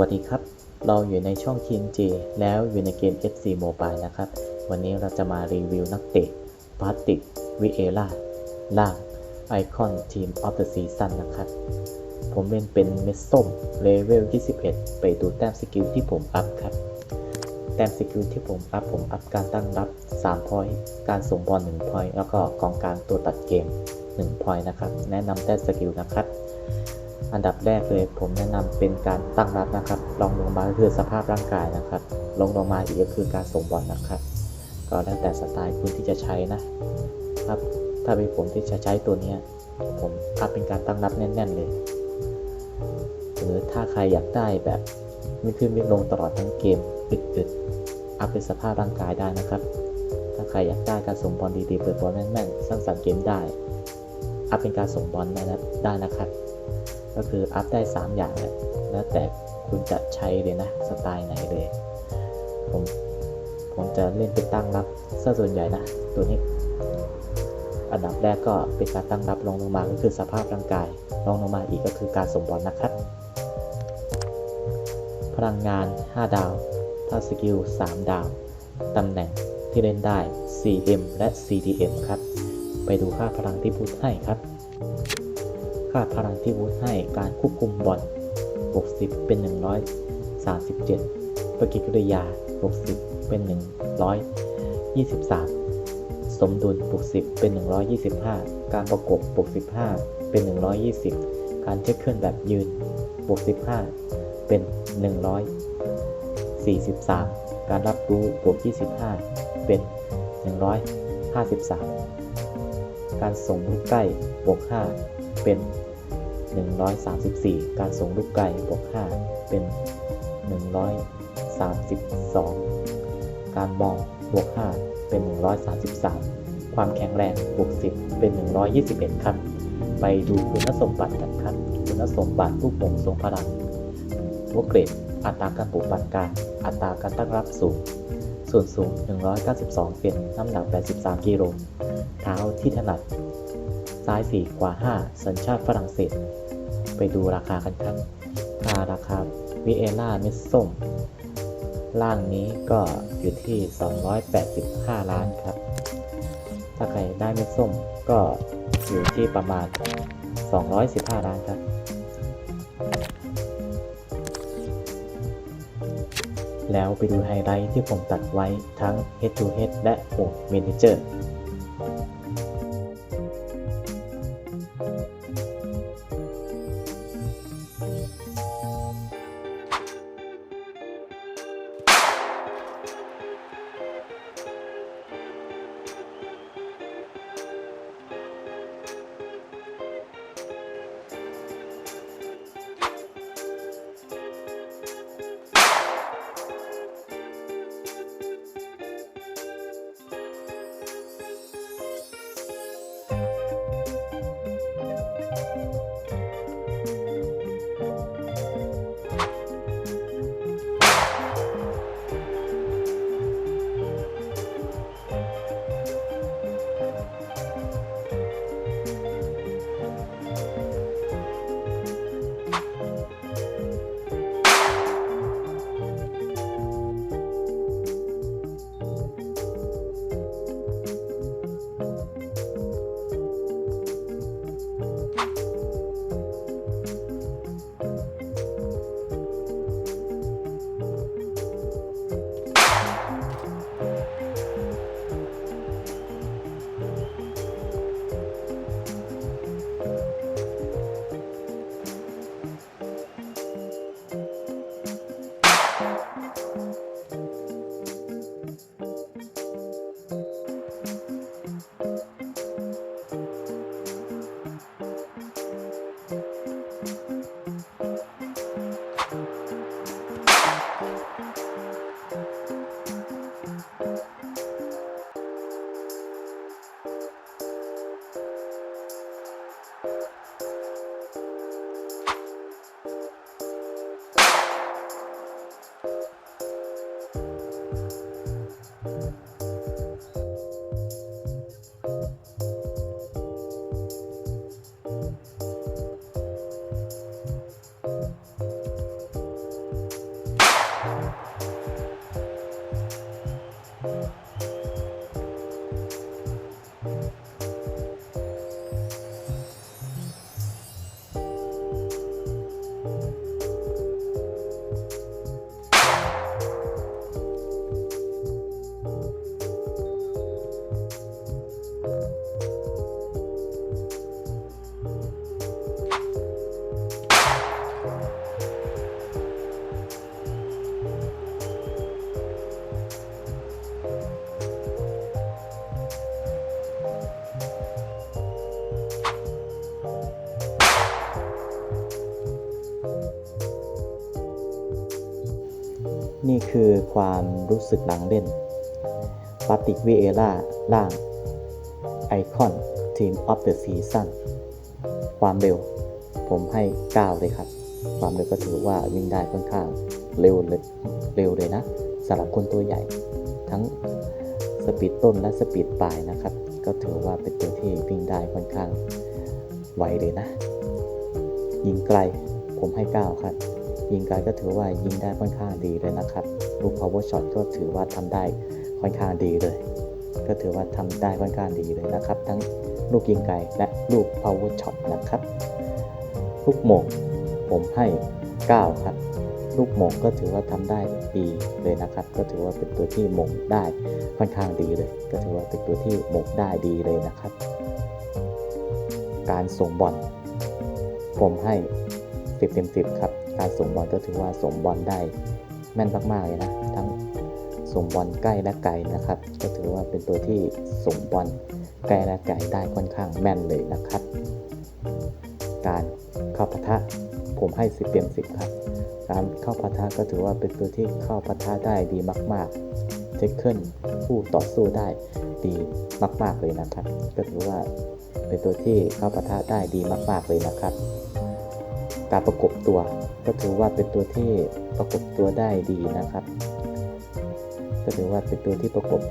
วัสดีครับ เราอยู่ในช่อง TNG แล้วอยู่ในเกม FC Mobile นะครับ วันนี้เราจะมารีวิวนักเตะพาติกวิเอล่าล่างไอคอนทีมออฟเดอะซีซั่นนะครับ ผมเล่นเป็นเมสส้มเลเวล 21 ไปดูแต้มสกิลที่ผมอัพครับ แต้มสกิลที่ผมอัพผมอัพการตั้งรับ3พอยต์การส่งบอล1พอยต์แล้วก็กองกลางตัวตัดเกม1พอยต์นะครับ แนะนำแต้มสกิลนะครับ อันดับแรกเลยผมแนะนำเป็นการตั้งรับนะครับลองลงมาก็คือสภาพร่างกายนะครับ ลงลงมาอีกก็คือการส่งบอลนะครับ ก็แล้วแต่สไตล์คุณที่จะใช้นะครับ ถ้าเป็นผมที่จะใช้ตัวนี้ผมอัพเป็นการตั้งรับแน่น ๆเลย หรือถ้าใครอยากได้แบบไม่ขึ้นไม่ลงตลอดทั้งเกมอึดๆอัพเป็นสภาพร่างกายได้นะครับ ถ้าใครอยากได้การส่งบอลดีๆเปิดบอลแม่นๆสร้างสรรค์เกมได้อัพเป็นการส่งบอลได้นะได้นะครับ ก็คืออัพได้ 3 อย่างแหละแล้วแต่คุณจะใช้เลยนะ สไตล์ไหนเลย ผมผมจะเล่นเป็นตั้งรับซะส่วนใหญ่นะ ตัวนี้ อันดับแรกก็เป็นการตั้งรับลงลงมาก็คือสภาพร่างกายลงลงมาอีกก็คือการส่งบอลนะครับ พลังงาน 5 ดาว ถ้าสกิล 3 ดาว ตำแหน่งที่เล่นได้ CM และ CDM ครับ ไปดูค่าพลังที่พูดให้ครับ ค่าพลังที่วูดให้การควบคุมบอล60 เป็น 137 ปฏิกิริยา 60 เป็น 123 สมดุล 60 เป็น 125 การประกบ 65 เป็น 120 การเช็คเคลื่อนแบบยืน 65 เป็น 143 การรับรู้ บวก 25 เป็น 153 การส่งลูกใกล้ บวก 5 เป็น 134 การส่งลูกไกลบวก5เป็น 132 การมองบวก5เป็น 133 ความแข็งแรงบวก10 เป็น 121 ครับ ไปดูคุณสมบัติกันครับ คุณสมบัติลูกโป่งทรงพลังตัวเกรดอัตราการปลูกปันกลางอัตราการตั้งรับสูง ส่วนสูง 192เซนน้ำหนัก 83 กิโลเท้าที่ถนัดซ้าย4ขวา 5 สัญชาติฝรั่งเศส ไปดูราคากันครับค่าราคาวิเอล่าเม็ดส้มล่างนี้ก็อยู่ที่ 285 ล้านครับ ถ้าใครได้เม็ดส้มก็อยู่ที่ประมาณ 215 ล้านครับ แล้วไปดูไฮไลท์ที่ผมตัดไว้ทั้ง Head to Head และ Home Manager คือความรู้สึกหลังเล่นปาติกวิเอล่าล่าง ไอคอนทีมออฟเดอะซีซั่นความเร็ว ผมให้ 9 เลยครับ ความเร็วก็ถือว่าวิ่งได้ค่อนข้างเร็วเลยเร็วเลยนะสำหรับคนตัวใหญ่ ทั้งสปีดต้นและสปีดปลายนะครับ ก็ถือว่าเป็นตัวที่วิ่งได้ค่อนข้างไวเลยนะ ยิงไกลผมให้ 9 ครับ ยิงไกลก็ถือว่ายิงได้ค่อนข้างดีเลยนะครับ ลูก power shot ก็ถือว่าทำได้ค่อนข้างดีเลย ก็ถือว่าทำได้ค่อนข้างดีเลยนะครับ ทั้งลูกยิงไกลและลูก power shot นะครับ ลูกหม่งผมให้ 9 ครับลูกหม่งก็ถือว่าทำได้ดีเลยนะครับ ก็ถือว่าเป็นตัวที่หม่งได้ค่อนข้างดีเลย ก็ถือว่าเป็นตัวที่หม่งได้ดีเลยนะครับ การส่งบอลผมให้ 10เต็ม10 ครับ การส่งบอลก็ถือว่าส่งบอลได้ แม่นมากๆเลยนะ ทั้งส่งบอลใกล้และไกลนะครับ ก็ถือว่าเป็นตัวที่ส่งบอลใกล้และไกลได้ค่อนข้างแม่นเลยนะครับ การเข้าปะทะผมให้ 10 เต็ม 10 ครับ การเข้าปะทะก็ถือว่าเป็นตัวที่เข้าปะทะได้ดีมากๆเทคเกิลผู้ต่อสู้ได้ดีมาก ๆเลยนะครับ ก็ถือว่าเป็นตัวที่เข้าปะทะได้ดีมาก ๆเลยนะครับ การประกบตัว ก็ถือว่าเป็นตัวที่ประกบตัวได้ดีนะครับ ก็ถือว่าเป็นตัวที่ประกบ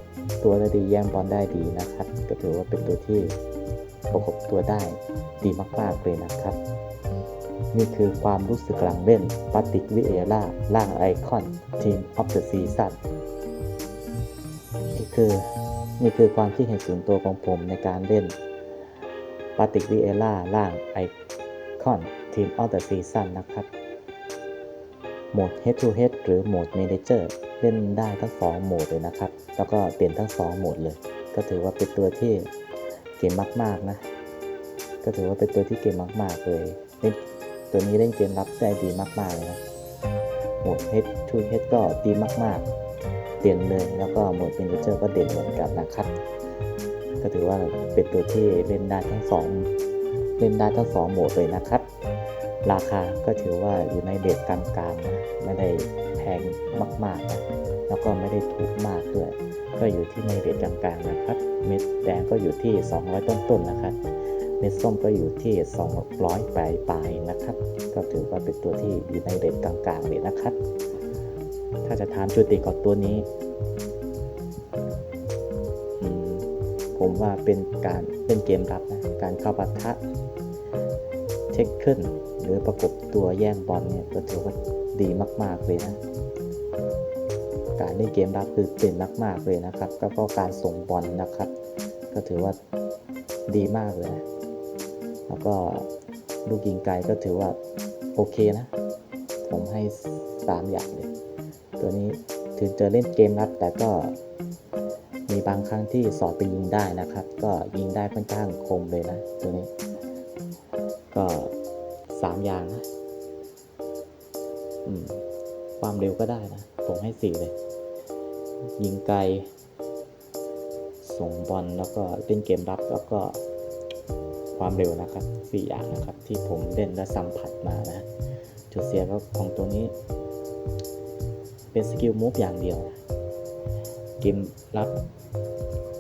ตัวได้ดีแย่งบอลได้ดีนะครับ ก็ถือว่าเป็นตัวที่ประกบตัวได้ดีมากๆเลยนะครับ นี่คือความรู้สึกหลังเล่นปาติกวิเอล่าล่างไอคอนทีมออฟเดอะซีซั่นนี่คือนี่คือความคิดเห็นส่วนตัวของผมในการเล่นปาติกวิเอล่าล่างไอคอนทีมออฟเดอะซีซั่นนะครับ โหมด Head to Head หรือโหมด Manager เล่นได้ทั้ง 2 โหมดเลยนะครับ แล้วก็เปลี่ยนทั้ง 2 โหมดเลย ก็ถือว่าเป็นตัวที่เก่งมากๆนะ ก็ถือว่าเป็นตัวที่เก่งมากๆเลยเล่นตัวนี้เล่นเกมรับได้ดีมากๆเลยนะ โหมด Head to Head ก็ดีมากๆ เด่นเลย แล้วก็โหมด Manager ก็เด่นเหมือนกันนะครับ ก็ถือว่าเป็นตัวที่เล่นได้ทั้งสองเล่นได้ทั้งสองโหมดเลยนะครับ ราคาก็ถือว่าอยู่ในเด็กกลางๆนะไม่ได้แพงมากๆนะแล้วก็ไม่ได้ถูกมากด้วย ก็อยู่ที่ในเด็กกลางๆนะครับ เม็ดแดงก็อยู่ที่ 200 ต้นๆนะครับ เม็ดส้มก็อยู่ที่ 200ปลายปลายๆนะครับ ก็ถือว่าเป็นตัวที่อยู่ในเด็กกลางๆเลยนะครับ ถ้าจะถามจุดเด่นของตัวนี้ ผมว่าเป็นการเล่นเกมรับนะ การเข้าปะทะ เทคเกิลหรือประกบตัวแย่งบอลเนี่ยก็ถือว่าดีมาก ๆ เลยนะ การเล่นเกมรับคือเด่นมาก ๆ เลยนะครับ แล้วก็การส่งบอลนะครับ ก็ถือว่าดีมากเลยนะ แล้วก็ลูกยิงไกลก็ถือว่าโอเคนะ ผมให้ 3 อย่างเลย ตัวนี้ถึงจะเล่นเกมรับแต่ก็มีบางครั้งที่สอดไปยิงได้นะครับ ก็ยิงได้ค่อนข้างคมเลยนะตัวนี้ ก็สามอย่างนะความเร็วก็ได้นะ ผมให้สี่เลย ยิงไกล ส่งบอลแล้วก็เล่นเกมรับแล้วก็ความเร็วนะครับสี่อย่างนะครับ ที่ผมเล่นและสัมผัสมานะ จุดเสียก็ของตัวนี้ เป็นสกิลมูฟอย่างเดียวนะเกมรับ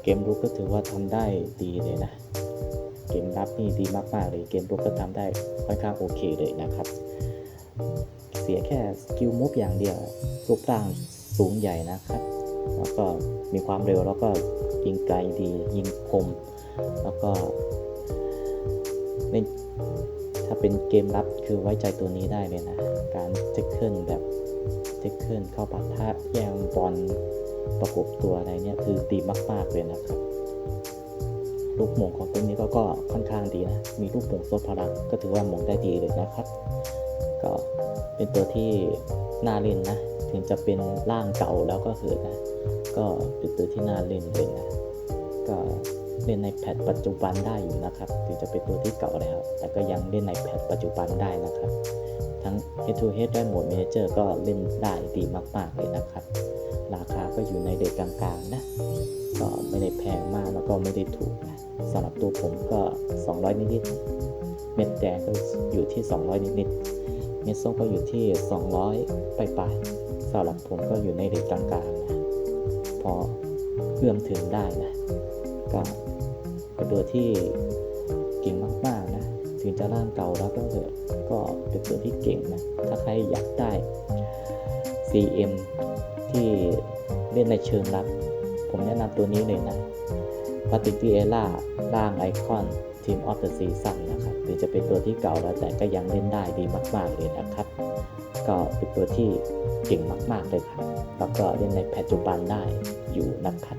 เกมรุกก็ถือว่าทำได้ดีเลยนะ เกมรับนี่ดีมากๆเลยเกมรุกก็ทำได้ค่อนข้างโอเคเลยนะครับ เสียแค่สกิลมูฟอย่างเดียวรูปร่างสูงใหญ่นะครับ แล้วก็มีความเร็วแล้วก็ยิงไกลดียิงคม แล้วก็เล่นถ้าเป็นเกมรับคือไว้ใจตัวนี้ได้เลยนะ การเทคเกิลแบบเทคเกิลเข้าปะทะแย่งบอลประกบตัวอะไรเนี่ยคือดีมาก ๆ เลยนะครับ ลูกหม่งของตัวนี้ก็ก็ค่อนข้างดีนะ มีลูกหม่งโซพลังก็ถือว่าหม่งได้ดีเลยนะครับ ก็เป็นตัวที่น่าเล่นนะ ถึงจะเป็นร่างเก่าแล้วก็เถิดนะ ก็เป็นตัวที่น่าเล่นเลยนะ ก็เล่นในแพทปัจจุบันได้อยู่นะครับ ถึงจะเป็นตัวที่เก่าแล้ว แต่ก็ยังเล่นในแพทปัจจุบันได้นะครับ ทั้ง Head to Head และ Mode Manager ก็เล่นได้ดีมาก ๆ เลยนะครับ ราคาก็อยู่ในเด็กกลางๆนะ ก็ไม่ได้แพงมากแล้วก็ไม่ได้ถูกนะ สำหรับตัวผมก็ 200 นิดๆเม็ดแดงก็อยู่ที่ 200 นิดๆเม็ดส้มก็อยู่ที่ 200 ปลายๆสำหรับผมก็อยู่ในเด็กกลางๆนะพอเอื้อมถึงได้นะก็เป็นตัวที่เก่งมากๆนะถึงจะร่างเก่าแล้วก็เถอะก็เป็นตัวที่เก่งนะถ้าใครอยากได้ CM ที่เล่นในเชิงรับ ผมแนะนำตัวนี้เลยนะ ปาติก v เอล่าร่างไอคอนทีมออฟเดอะซีซั่นนะครับถึงจะเป็นตัวที่เก่าแล้วแต่ก็ยังเล่นได้ดีมาก ๆ เลยนะครับ ก็เป็นตัวที่เก่งมากๆเลยครับแล้วก็เล่นในปัจจุบันได้อยู่นะครับ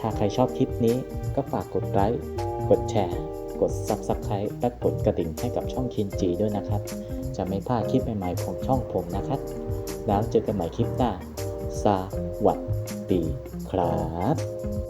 ถ้าใครชอบคลิปนี้ก็ฝากกดไลค์กดแชร์ กด Subscribe และกดกระดิ่งให้กับช่องคินจีด้วยนะครับ จะไม่พลาดคลิปใหม่ๆของช่องผมนะครับ แล้วเจอกันใหม่คลิปหน้าสวัสดีครับ